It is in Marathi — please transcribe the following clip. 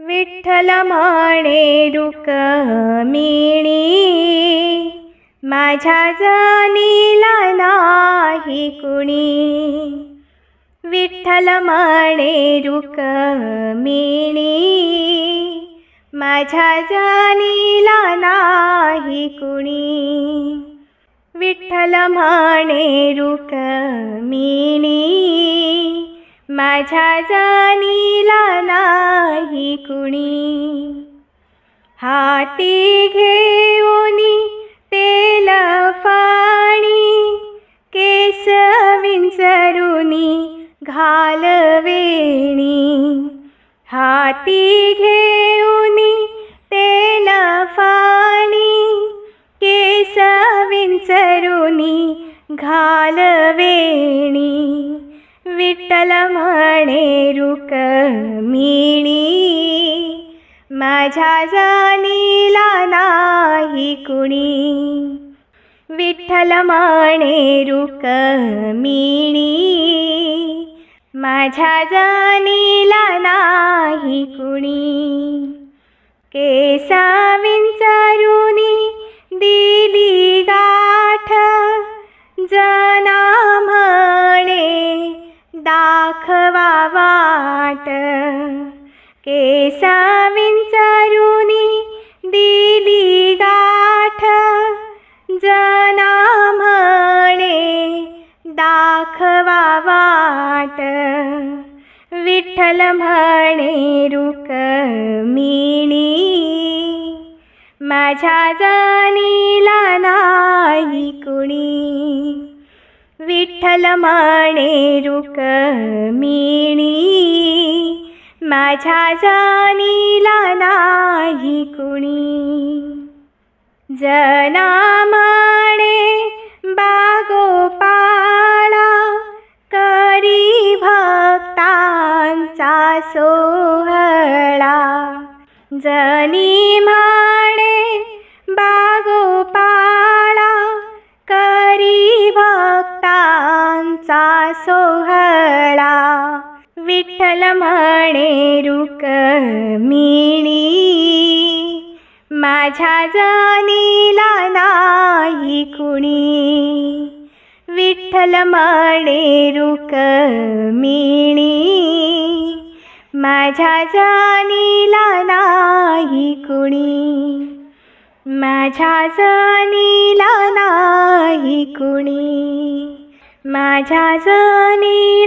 विठ्ठल माणे रुक्मिणी माझ्या जनीला नाही कुणी. विठ्ठल माणे रुक्मिणी माझ्या जनीला नाही कुणी. विठ्ठल माणे रुक्मिणी माझ्या जाणीला नाही कुणी. हाती घेऊनी तेल फाणी केस विंचरुनी घालवेणी हाती घेऊनी तेल फाणी केस विंचरुनी घालवेणी विठ्ठल म्हणे रुक्मिणी माझ्या जाणीला नाही कुणी. विठ्ठल म्हणे रुक्मिणी माझ्या जाणीला नाही कुणी. केसा विंचारुनी दिली गाठ जना दाखवा वाट. केसा विंचारुनी दिली गाठ. जना म्हणे दाखवा वाट. विठ्ठल म्हणे रुक्मिणी माझ्या जाणीला विठ्ठल म्हणे रुक्मिणी माझ्या जानीला नाही कुणी. जना बागोपाळा करी भक्तांचा सोहळा. जनी माणे तुमचा सोहळा. विठ्ठल म्हणे रुक्मिणी माझ्या जनीला नाही कुणी. विठ्ठल म्हणे रुक्मिणी माझ्या जनीला नाही कुणी. माझ्या जनीला नाही कुणी. माझ्या जाणीला नाही कुणी